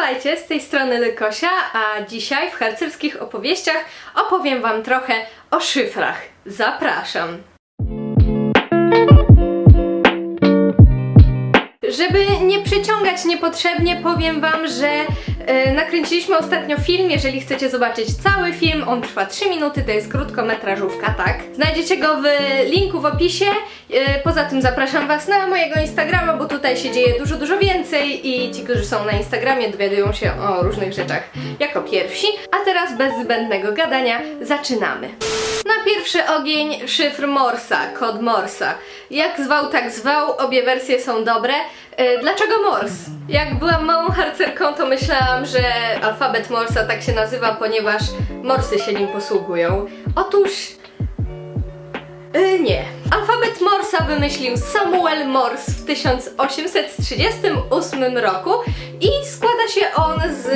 Witajcie, z tej strony Lykosia, a dzisiaj w harcerskich opowieściach opowiem Wam trochę o szyfrach. Zapraszam! Żeby nie przyciągać niepotrzebnie, powiem Wam, że nakręciliśmy ostatnio film. Jeżeli chcecie zobaczyć cały film, on trwa 3 minuty, to jest krótkometrażówka, tak? Znajdziecie go w linku w opisie. E, poza tym zapraszam Was na mojego Instagrama, bo tutaj się dzieje dużo, dużo więcej i ci, którzy są na Instagramie, dowiadują się o różnych rzeczach jako pierwsi. A teraz bez zbędnego gadania zaczynamy. Na pierwszy ogień szyfr Morsa, kod Morsa. Jak zwał, tak zwał, obie wersje są dobre. E, Dlaczego Mors? Jak byłam małą harcerką, to myślałam, że alfabet Morsa tak się nazywa, ponieważ morsy się nim posługują. Otóż Y, nie. Alfabet Morsa wymyślił Samuel Morse w 1838 roku i składa się on z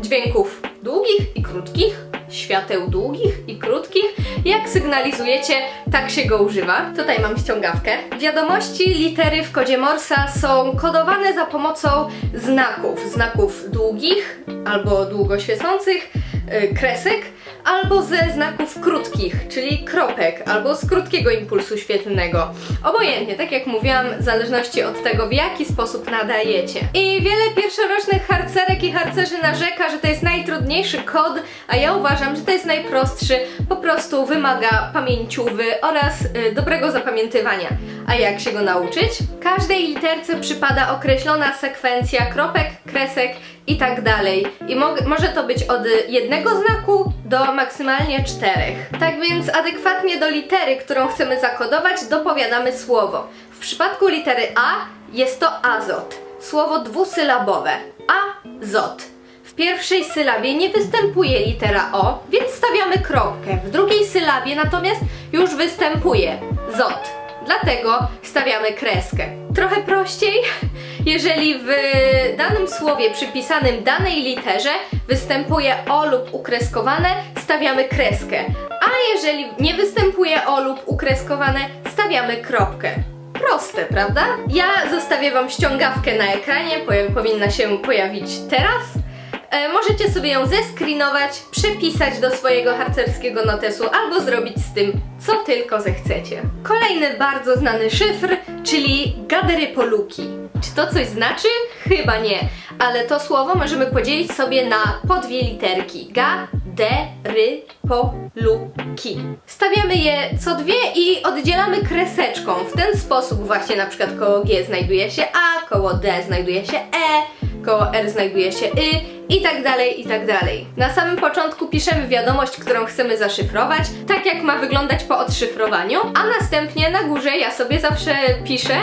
dźwięków długich i krótkich, świateł długich i krótkich. Jak sygnalizujecie, tak się go używa. Tutaj mam ściągawkę. Wiadomości, litery w kodzie Morsa są kodowane za pomocą znaków. Znaków długich albo długo świecących, y, kresek, albo ze znaków krótkich, czyli kropek, albo z krótkiego impulsu świetlnego. Obojętnie, tak jak mówiłam, w zależności od tego, w jaki sposób nadajecie. I wiele pierwszorocznych harcerek i harcerzy narzeka, że to jest najtrudniejszy kod, a ja uważam, że to jest najprostszy, po prostu wymaga pamięciówy oraz y, dobrego zapamiętywania. A jak się go nauczyć? Każdej literce przypada określona sekwencja kropek, kresek i tak dalej. I mo może to być od jednego znaku do maksymalnie czterech. Tak więc adekwatnie do litery, którą chcemy zakodować, dopowiadamy słowo. W przypadku litery A jest to azot. Słowo dwusylabowe. Azot. W pierwszej sylabie nie występuje litera O, więc stawiamy kropkę. W drugiej sylabie natomiast już występuje zot. Dlatego stawiamy kreskę. Trochę prościej, jeżeli w danym słowie przypisanym danej literze występuje O lub ukreskowane, stawiamy kreskę. A jeżeli nie występuje O lub ukreskowane, stawiamy kropkę. Proste, prawda? Ja zostawię Wam ściągawkę na ekranie, powinna się pojawić teraz. E, możecie sobie ją zeskrinować, przepisać do swojego harcerskiego notesu albo zrobić z tym co tylko zechcecie. Kolejny bardzo znany szyfr, czyli gaderypoluki. Czy to coś znaczy? Chyba nie, ale to słowo możemy podzielić sobie na po dwie literki. Ga, de, ry, po, lu, ki. Stawiamy je co dwie i oddzielamy kreseczką. W ten sposób właśnie na przykład koło G znajduje się A, koło D znajduje się E, koło R znajduje się Y i tak dalej, i tak dalej. Na samym początku piszemy wiadomość, którą chcemy zaszyfrować, tak jak ma wyglądać po odszyfrowaniu, a następnie na górze ja sobie zawsze piszę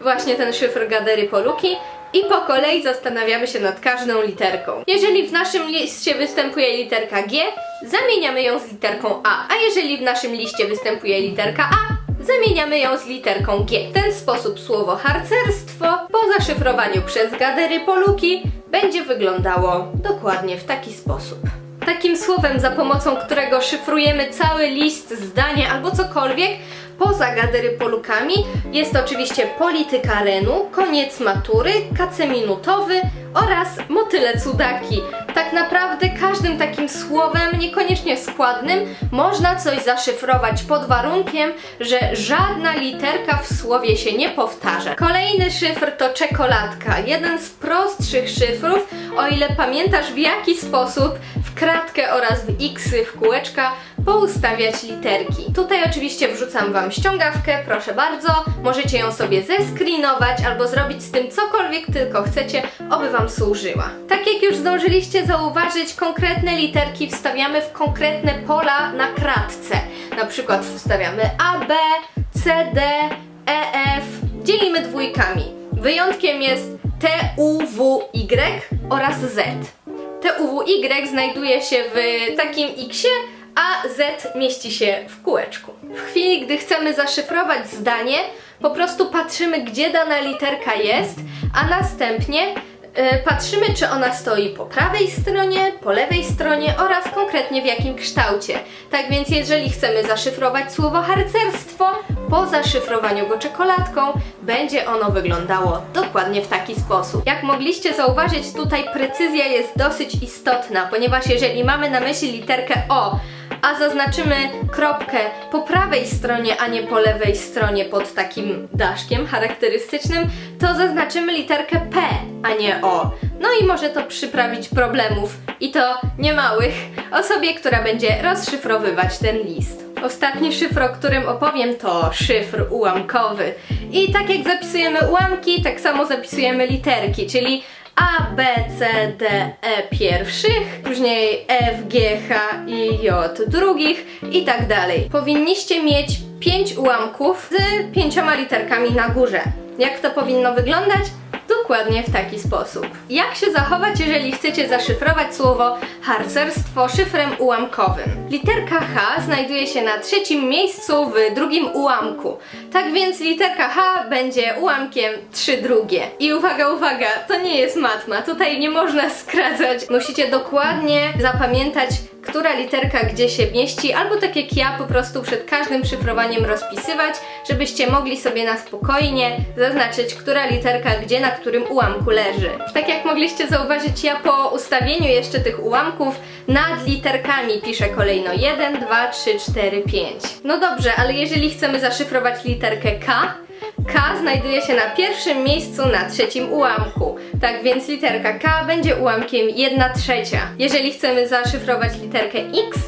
właśnie ten szyfr Gadery Poluki i po kolei zastanawiamy się nad każdą literką. Jeżeli w naszym liście występuje literka G, zamieniamy ją z literką A, a jeżeli w naszym liście występuje literka A, zamieniamy ją z literką G. W ten sposób słowo harcerstwo po zaszyfrowaniu przez gadery poluki będzie wyglądało dokładnie w taki sposób. Takim słowem, za pomocą którego szyfrujemy cały list, zdanie albo cokolwiek, poza gadery polukami, jest oczywiście polityka renu, koniec matury, kace minutowy oraz motyle cudaki. Tak naprawdę każdym takim słowem, niekoniecznie składnym, można coś zaszyfrować pod warunkiem, że żadna literka w słowie się nie powtarza. Kolejny szyfr to czekoladka, jeden z prostszych szyfrów, o ile pamiętasz w jaki sposób kratkę oraz w xy, w kółeczka poustawiać literki. Tutaj oczywiście wrzucam Wam ściągawkę, proszę bardzo, możecie ją sobie zeskrinować albo zrobić z tym cokolwiek tylko chcecie, oby Wam służyła. Tak jak już zdążyliście zauważyć, konkretne literki wstawiamy w konkretne pola na kratce. Na przykład wstawiamy A, B, C, D, E, F, dzielimy dwójkami. Wyjątkiem jest T, U, W, Y oraz Z. TUWY znajduje się w takim X, a Z mieści się w kółeczku. W chwili, gdy chcemy zaszyfrować zdanie, po prostu patrzymy, gdzie dana literka jest, a następnie e, patrzymy, czy ona stoi po prawej stronie, po lewej stronie oraz konkretnie w jakim kształcie. Tak więc, jeżeli chcemy zaszyfrować słowo harcerstwo, po zaszyfrowaniu go czekoladką będzie ono wyglądało dokładnie w taki sposób. Jak mogliście zauważyć, tutaj precyzja jest dosyć istotna, ponieważ jeżeli mamy na myśli literkę O, a zaznaczymy kropkę po prawej stronie, a nie po lewej stronie pod takim daszkiem charakterystycznym, to zaznaczymy literkę P, a nie O. No i może to przyprawić problemów i to niemałych osobie, która będzie rozszyfrowywać ten list. Ostatni szyfr, o którym opowiem, to szyfr ułamkowy. I tak jak zapisujemy ułamki, tak samo zapisujemy literki, czyli A, B, C, D, E pierwszych, później F, G, H i J drugich i tak dalej. Powinniście mieć pięć ułamków z pięcioma literkami na górze. Jak to powinno wyglądać? Dokładnie w taki sposób. Jak się zachować, jeżeli chcecie zaszyfrować słowo harcerstwo szyfrem ułamkowym? Literka H znajduje się na trzecim miejscu w drugim ułamku. Tak więc literka H będzie ułamkiem 3 drugie. I uwaga, uwaga, to nie jest matma, tutaj nie można skracać. Musicie dokładnie zapamiętać, która literka gdzie się mieści, albo tak jak ja po prostu przed każdym szyfrowaniem rozpisywać, żebyście mogli sobie na spokojnie zaznaczyć, która literka gdzie na którym ułamku leży. Tak jak mogliście zauważyć, ja po ustawieniu jeszcze tych ułamków nad literkami piszę kolejno 1, 2, 3, 4, 5. No dobrze, ale jeżeli chcemy zaszyfrować literkę K, K znajduje się na pierwszym miejscu na trzecim ułamku. Tak więc literka K będzie ułamkiem 1 trzecia. Jeżeli chcemy zaszyfrować literkę X,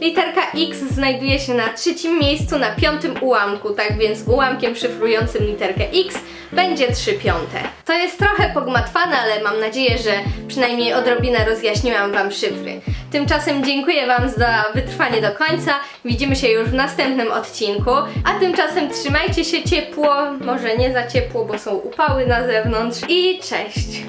literka X znajduje się na trzecim miejscu na piątym ułamku. Tak więc ułamkiem szyfrującym literkę X będzie 3 piąte. To jest trochę pogmatwane, ale mam nadzieję, że przynajmniej odrobinę rozjaśniłam Wam szyfry. Tymczasem dziękuję Wam za wytrwanie do końca. Widzimy się już w następnym odcinku. A tymczasem trzymajcie się ciepło, może nie za ciepło, bo są upały na zewnątrz. I cześć!